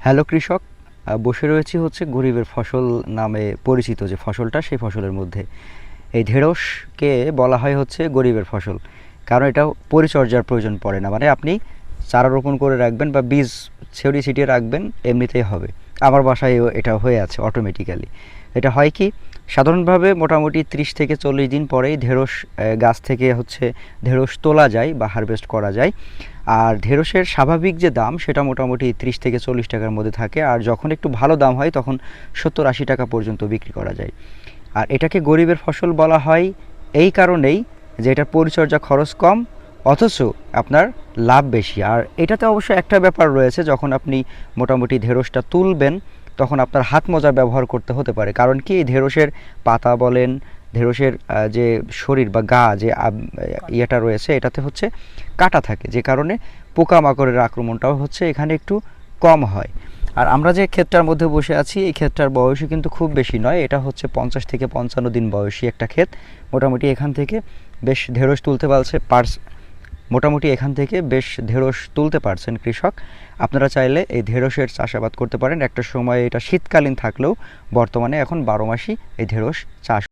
Hello কৃষক বসে রয়েছি হচ্ছে গরিবের ফসল নামে পরিচিত যে ফসলটা, সেই ফসলের মধ্যে। এই ঢেঁড়সকে বলা হয় হচ্ছে গরিবের ফসল। কারণ এটা পরিচর্যার প্রয়োজন পড়ে না। মানে আপনি চারা রোপণ করে রাখবেন বা বীজ ছড়িয়ে ছিটিয়ে রাখবেন, এমনিতেই হবে। আমার বাসায়ও এটা হয়ে আছে অটোমেটিক্যালি এটা হয় কি, সাধারণভাবে মোটামুটি ত্রিশ থেকে চল্লিশ দিন পরেই ঢেঁড়স গাছ থেকে হচ্ছে ঢেঁড়স তোলা যায় বা হারভেস্ট করা যায়। আর ঢেঁড়সের স্বাভাবিক যে দাম, সেটা মোটামুটি ত্রিশ থেকে চল্লিশ টাকার মধ্যে থাকে। আর যখন একটু ভালো দাম হয়, তখন সত্তর আশি টাকা পর্যন্ত বিক্রি করা যায়। আর এটাকে গরিবের ফসল বলা হয় এই কারণেই যে এটার পরিচর্যা খরচ কম, অথচ আপনার লাভ বেশি। আর এটাতে অবশ্য একটা ব্যাপার রয়েছে, যখন আপনি মোটামুটি ঢেঁড়সটা তুলবেন, তখন আপনার হাত মোজা ব্যবহার করতে হতে পারে। কারণ কি, ঢেঁড়সের পাতা বলেন, ঢেঁড়সের যে শরীর বা গা, যে ইয়েটা রয়েছে, এটাতে হচ্ছে কাটা থাকে। যে কারণে পোকামাকড়ের আক্রমণটাও হচ্ছে এখানে একটু কম হয়। আর আমরা যে ক্ষেতটার মধ্যে বসে আছি, এই ক্ষেতটার বয়সই কিন্তু খুব বেশি নয়। এটা হচ্ছে পঞ্চাশ থেকে পঞ্চান্ন দিন বয়সী একটা ক্ষেত। মোটামুটি এখান থেকে বেশ ঢেঁড়স তুলতে পারছে পারস মোটামুটি এখান থেকে বেশ ঢেঁড়স তুলতে পারছেন কৃষক। আপনারা চাইলে এই ঢেঁড়সের চাষাবাদ করতে পারেন। একটা সময় এটা শীতকালীন থাকলেও বর্তমানে এখন বারো মাসই এই ঢেঁড়স চাষ